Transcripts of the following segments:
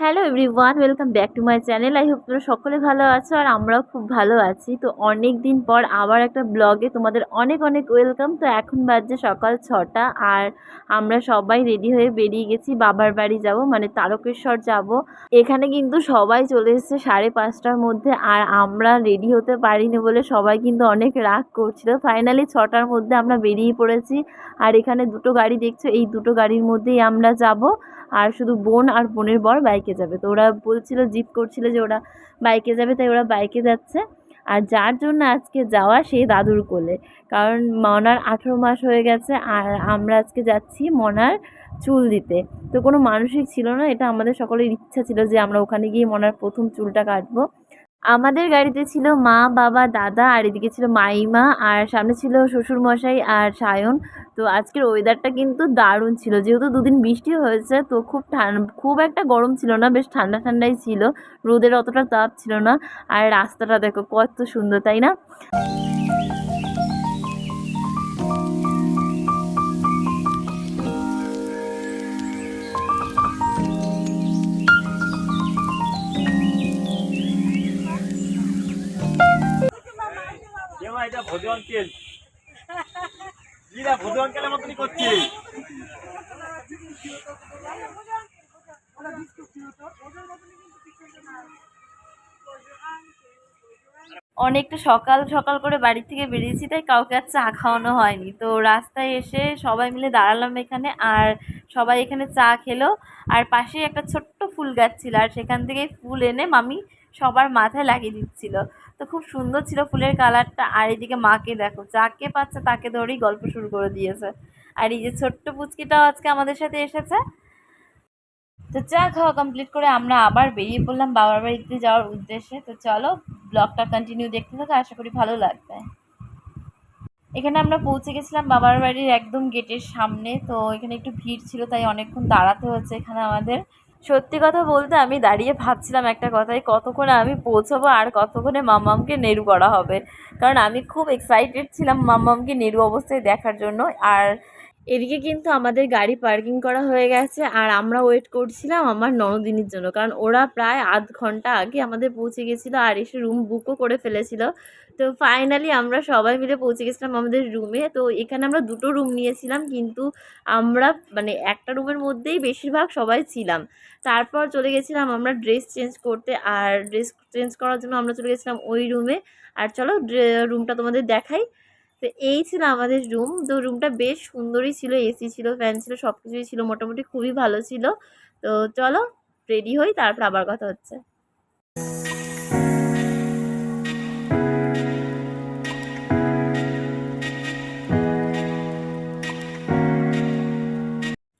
Hello every everyone welcome back to my channel I hope তোমরা সকলে ভালো আছো আর আমরাও খুব ভালো আছি। তো অনেক দিন পর আবার একটা ব্লগে তোমাদের অনেক অনেক ওয়েলকাম তো এখন বাজছে সকাল ছটা আর আমরা সবাই রেডি হয়ে বেরিয়ে গেছি, বাবার বাড়ি যাব মানে তারকেশ্বর যাব। এখানে কিন্তু সবাই চলে এসেছে সাড়ে পাঁচটার মধ্যে আর আমরা রেডি হতে পারিনি বলে সবাই কিন্তু অনেক রাগ করছিল। ফাইনালি ছটার মধ্যে আমরা বেরিয়ে পড়েছি আর এখানে দুটো গাড়ি দেখছ, এই দুটো গাড়ির মধ্যেই আমরা যাব। আর শুধু বোন আর বোনের বর বাইকে যাবে। তো ওরা বলছিল জিদ করছিল যে ওরা বাইকে যাবে, তাই ওরা বাইকে যাচ্ছে। আর যার জন্য আজকে যাওয়া, সেই দাদুর কোলে। কারণ মনার আঠেরো মাস হয়ে গেছে, আর আমরা আজকে যাচ্ছি মনার চুল দিতে। তো কোনো মানসিক ছিল না, এটা আমাদের সকলের ইচ্ছা ছিল যে আমরা ওখানে গিয়ে মনার প্রথম চুলটা কাটবো। আমাদের গাড়িতে ছিল মা, বাবা, দাদা, আর এদিকে ছিল মাইমা, আর সামনে ছিল শ্বশুর মশাই আর সায়ন। তো আজকের ওয়েদারটা কিন্তু দারুণ ছিল। যেহেতু দুদিন বৃষ্টি হয়েছে, তো খুব খুব একটা গরম ছিল না, বেশ ঠান্ডা ঠান্ডাই ছিল। রোদের অতটা তাপ ছিল না। আর রাস্তাটা দেখো কত সুন্দর, তাই না? কিরা অনেকটা সকাল সকাল করে বাড়ি থেকে বেরিয়েছি, তাই কাউকে আর চা খাওয়ানো হয়নি। তো রাস্তায় এসে সবাই মিলে দাঁড়ালাম এখানে, আর সবাই এখানে চা খেলো। আর পাশেই একটা ছোট্ট ফুল গাছ ছিল, আর সেখান থেকে ফুল এনে মামি সবার মাথায় লাগিয়ে দিচ্ছিল। তো খুব সুন্দর ছিল ফুলের কালারটা। আর এদিকে মাকে দেখো, যাকে পাচ্ছে তাকে ধরেই গল্প শুরু করে দিয়েছে। আর এই যে ছোট্ট পুচকিটাও আজকে আমাদের সাথে এসেছে। তো চা খাওয়া কমপ্লিট করে আমরা আবার বেরিয়ে পড়লাম বাবার বাড়িতে যাওয়ার উদ্দেশ্যে। তো চলো ব্লগটা কন্টিনিউ দেখতে থাকো, আশা করি ভালো লাগবে। এখানে আমরা পৌঁছে গেছিলাম বাবার বাড়ির একদম গেটের সামনে। তো এখানে একটু ভিড় ছিল, তাই অনেকক্ষণ দাঁড়াতে হচ্ছে এখানে আমাদের। সত্যি কথা বলতে আমি দাঁড়িয়ে ভাবছিলাম একটা কথাই কতক্ষণে আমি পৌঁছাবো আর কতক্ষণে মাম্মামকে নেরু করা হবে। কারণ আমি খুব এক্সাইটেড ছিলাম মাম্মামকে নেরু অবস্থায় দেখার জন্য। আর এদিকে কিন্তু আমাদের গাড়ি পার্কিং করা হয়ে গেছে আর আমরা ওয়েট করছিলাম আমার ননদিনীর জন্য। কারণ ওরা প্রায় আধ ঘণ্টা আগে আমাদের পৌঁছে গেছিল আর এসে রুম বুকও করে ফেলেছিল। তো ফাইনালি আমরা সবাই মিলে পৌঁছে গেছিলাম আমাদের রুমে তো এখানে আমরা দুটো রুম নিয়েছিলাম কিন্তু আমরা মানে একটা রুমের মধ্যেই বেশিরভাগ সবাই ছিলাম। তারপর চলে গেছিলাম আমরা ড্রেস চেঞ্জ করতে আর ড্রেস চেঞ্জ করার জন্য আমরা চলে গেছিলাম ওই রুমে আর চলো রুমটা তোমাদের দেখাই। তো এই ছিল আমাদের রুম তো রুমটা বেশ সুন্দরই ছিল এসি ছিল ফ্যান ছিল সব কিছুই ছিল, মোটামুটি খুবই ভালো ছিল। তো চলো রেডি হই, তারপর আবার কথা হচ্ছে।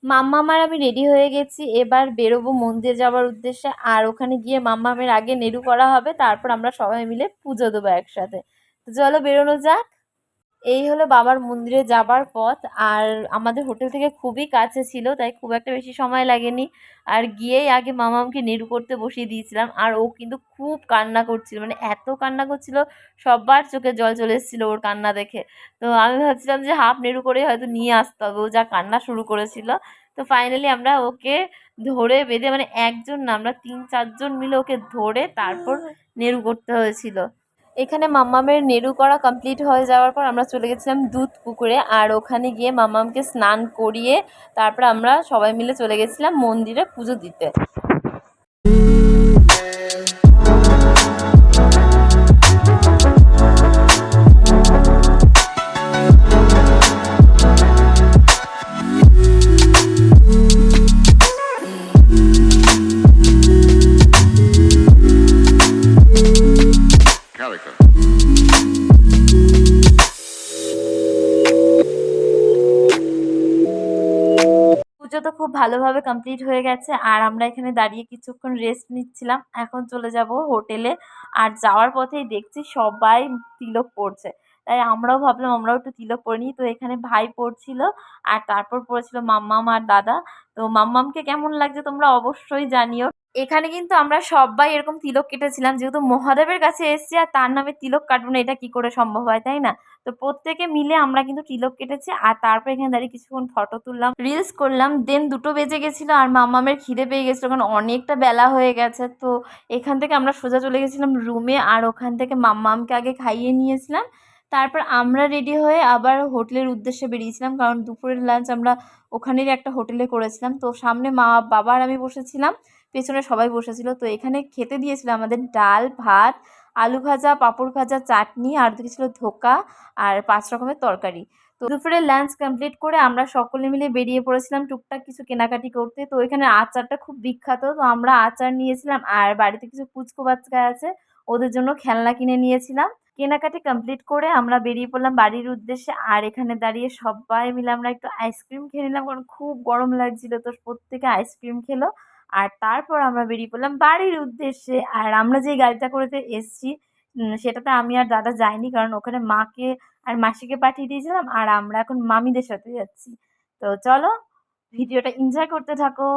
মাম্মামার আমি রেডি হয়ে গেছি, এবার বেরোবো মন্দির যাওয়ার উদ্দেশ্যে। আর ওখানে গিয়ে মাম্মামের আগে নেড়ু করা হবে, তারপর আমরা সবাই মিলে পুজো দেবো একসাথে। তো চলো, বেরোনো যাক। এই হলো বাবার মন্দিরে যাবার পথ। আর আমাদের হোটেল থেকে খুবই কাছে ছিল তাই খুব একটা বেশি সময় লাগেনি। আর গিয়েই আগে মামামকে নেড়ু করতে বসিয়ে দিয়েছিলাম। আর ও কিন্তু খুব কান্না করছিল মানে এত কান্না করছিল সবার চোখে জল চলে এসেছিল ওর কান্না দেখে। তো আমি ভাবছিলাম যে হাফ নেড়ু করে হয়তো নিয়ে আসতে হবে ও যা কান্না শুরু করেছিল। তো ফাইনালি আমরা ওকে ধরে বেঁধে মানে একজন না আমরা তিন চারজন মিলে ওকে ধরে তারপর নেড়ু করতে হয়েছিল। এখানে মাম্মামের নেড়ু করা কমপ্লিট হয়ে যাওয়ার পর আমরা চলে গেছিলাম দুধ পুকুরে, আর ওখানে গিয়ে মাম্মামকে স্নান করিয়ে তারপর আমরা সবাই মিলে চলে গেছিলাম মন্দিরে পুজো দিতে। পুজো তো খুব ভালোভাবে কমপ্লিট হয়ে গেছে। আর আমরা এখানে দাঁড়িয়ে কিছুক্ষণ রেস্ট নিচ্ছিলাম। এখন চলে যাব হোটেলে আর যাওয়ার পথেই দেখছি সবাই তিলক পড়ছে তাই আমরাও ভাবলাম, আমরাও একটু তিলক পরে নিই। তো এখানে ভাই পড়ছিল আর তারপর পড়েছিল মাম্মাম আর দাদা। তো মাম্মামকে কেমন লাগছে তোমরা অবশ্যই জানিও। এখানে কিন্তু আমরা সবাই এরকম তিলক কেটেছিলাম, যেহেতু মহাদেবের কাছে এসেছি আর তার নামে তিলক কাটবো না, এটা কি করে সম্ভব হয়, তাই না? তো প্রত্যেকে মিলে আমরা কিন্তু তিলক কেটেছি আর তারপর এখানে দাঁড়িয়ে কিছুক্ষণ ফটো তুললাম রিলস করলাম দেন দুটো বেজে গেছিল আর মামামের খিদে পেয়ে গেছিল কারণ অনেকটা বেলা হয়ে গেছে। তো এখান থেকে আমরা সোজা চলে গেছিলাম রুমে আর ওখান থেকে মাম্মামকে আগে খাইয়ে নিয়েছিলাম। তারপর আমরা রেডি হয়ে আবার হোটেলের উদ্দেশ্যে বেরিয়েছিলাম, কারণ দুপুরের লাঞ্চ আমরা ওখানেরই একটা হোটেলে করেছিলাম। তো সামনে মা, বাবা আর আমি বসেছিলাম। পেছনে সবাই বসেছিল। তো এখানে খেতে দিয়েছিল আমাদের ডাল, ভাত, আলু ভাজা, পাঁপড় ভাজা, চাটনি, আর দিয়েছিল ধোকা আর পাঁচ রকমের তরকারি। তো দুপুরে লাঞ্চ কমপ্লিট করে আমরা সকলে মিলে বেরিয়ে পড়েছিলাম টুকটাক কিছু কেনাকাটি করতে। তো এখানে আচারটা খুব বিখ্যাত। তো আমরা আচার নিয়েছিলাম আর বাড়িতে কিছু পুচকো বাচ্চা আছে, ওদের জন্য খেলনা কিনে নিয়েছিলাম। কেনাকাটি কমপ্লিট করে আমরা বেরিয়ে পড়লাম বাড়ির উদ্দেশ্যে আর এখানে দাঁড়িয়ে সবাই মিলে আমরা একটু আইসক্রিম খেয়ে নিলাম। কারণ খুব গরম লাগছিল তো প্রত্যেকে আইসক্রিম খেলো। আর তারপর আমরা বেরিয়ে পড়লাম বাড়ির উদ্দেশ্যে। আর আমরা যে গাড়িটা করেতে এসছি সেটাতে আমি আর দাদা যাইনি, কারণ ওখানে মাকে আর মাসিকে পাঠিয়ে দিয়েছিলাম, আর আমরা এখন মামিদের সাথে যাচ্ছি। তো চলো, ভিডিওটা এনজয় করতে থাকো।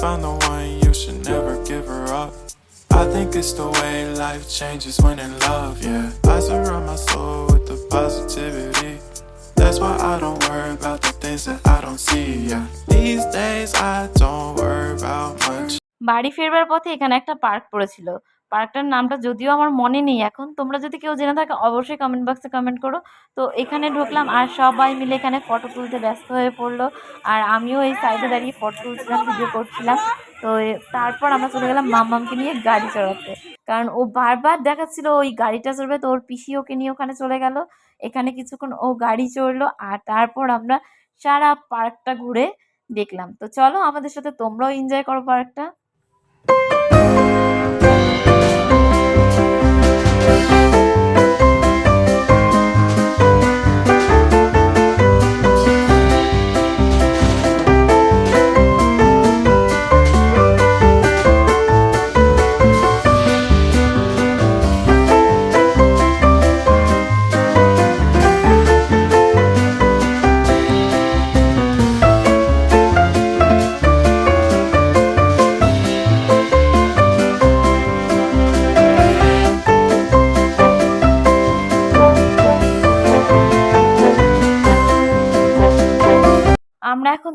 found the one, you should never give her up. I think it's the way life changes when in love, yeah. I surround my soul with the positivity. That's why I don't worry about the things that I don't see, yeah. These days I don't worry about much. বাড়ি ফেরবার পথে এখানে একটা park পড়েছিল পার্কটার নামটা যদিও আমার মনে নেই এখন, তোমরা যদি কেউ জেনে থাকে, অবশ্যই কমেন্ট বক্সে কমেন্ট করো। তো এখানে ঢুকলাম আর সবাই মিলে এখানে ফটো তুলতে ব্যস্ত হয়ে পড়ল। আর আমিও এই সাইডে দাঁড়িয়ে ফটো তুলছিলাম ভিডিও করছিলাম। তো তারপর আমরা চলে গেলাম মাম্মামকে নিয়ে গাড়ি চড়াতে। কারণ ও বারবার দেখাচ্ছিল ওই গাড়িটা চড়বে, তো ওর পিসি ওকে নিয়ে ওখানে চলে গেল। এখানে কিছুক্ষণ ও গাড়ি চড়লো আর তারপর আমরা সারা পার্কটা ঘুরে দেখলাম। তো চলো আমাদের সাথে তোমরাও এনজয় করো পার্কটা।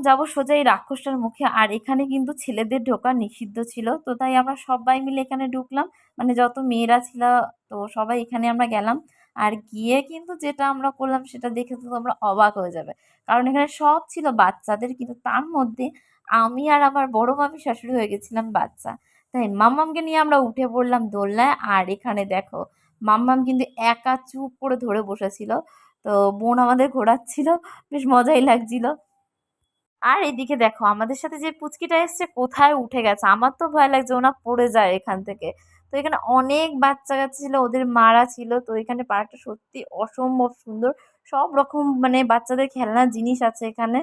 যাব সোজা এই রাক্ষসটার মুখে। আর এখানে কিন্তু ছেলেদের ঢোকা নিষিদ্ধ ছিল। তো তাই আমরা সবাই মিলে এখানে ঢুকলাম। মানে যত মেয়েরা ছিল, তো সবাই এখানে আমরা গেলাম। আর গিয়ে কিন্তু যেটা আমরা করলাম, সেটা দেখে তো তোমরা অবাক হয়ে যাবে। কারণ এখানে সব ছিল বাচ্চাদের, কিন্তু তার মধ্যে আমি আর আমার বড় মামি শাশুড়ি হয়ে গেছিলাম বাচ্চা। তাই মাম্মামকে নিয়ে আমরা উঠে পড়লাম দোলনায়। আর এখানে দেখো, মাম্মাম কিন্তু একা চুপ করে ধরে বসেছিল। তো বোন আমাদের ঘোরাচ্ছিল। বেশ মজাই লাগছিল। আর এদিকে দেখো, আমাদের সাথে যে পুচকিটা এসছে কোথায় উঠে গেছে? আমার তো ভয় লাগছে ওনা পড়ে যায় এখান থেকে। তো এখানে অনেক বাচ্চা কাচ্চা ছিল, ওদের মারা ছিল। তো এখানে পার্কটা সত্যি অসম্ভব সুন্দর। সব রকম মানে বাচ্চাদের খেলনার জিনিস আছে এখানে।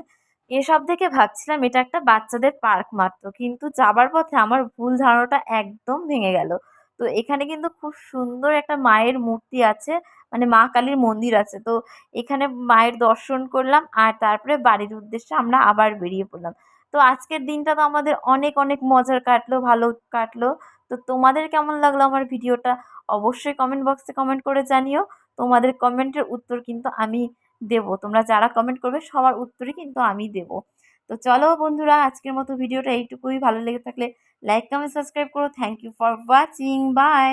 এসব দেখে ভাবছিলাম এটা একটা বাচ্চাদের পার্ক মাত্র, কিন্তু যাবার পথে আমার ভুল ধারণাটা একদম ভেঙে গেল। তো এখানে কিন্তু খুব সুন্দর একটা মায়ের মূর্তি আছে। মানে মা কালীর মন্দির আছে। তো এখানে মায়ের দর্শন করলাম আর তারপরে বাড়ির উদ্দেশ্যে আমরা আবার বেরিয়ে পড়লাম। তো আজকের দিনটা তো আমাদের অনেক অনেক মজার কাটলো, ভালো কাটলো। তো তোমাদের কেমন লাগল আমার ভিডিওটা? অবশ্যই কমেন্ট বক্সে কমেন্ট করে জানিও। তোমাদের কমেন্টের উত্তর কিন্তু আমি দেব। তোমরা যারা কমেন্ট করবে, সবার উত্তরই কিন্তু আমি দেব। তো চলো বন্ধুরা, আজকের মতো ভিডিওটা এইটুকুই। ভালো লেগে থাকলে লাইক কমেন্ট সাবস্ক্রাইব করো। Thank you for watching bye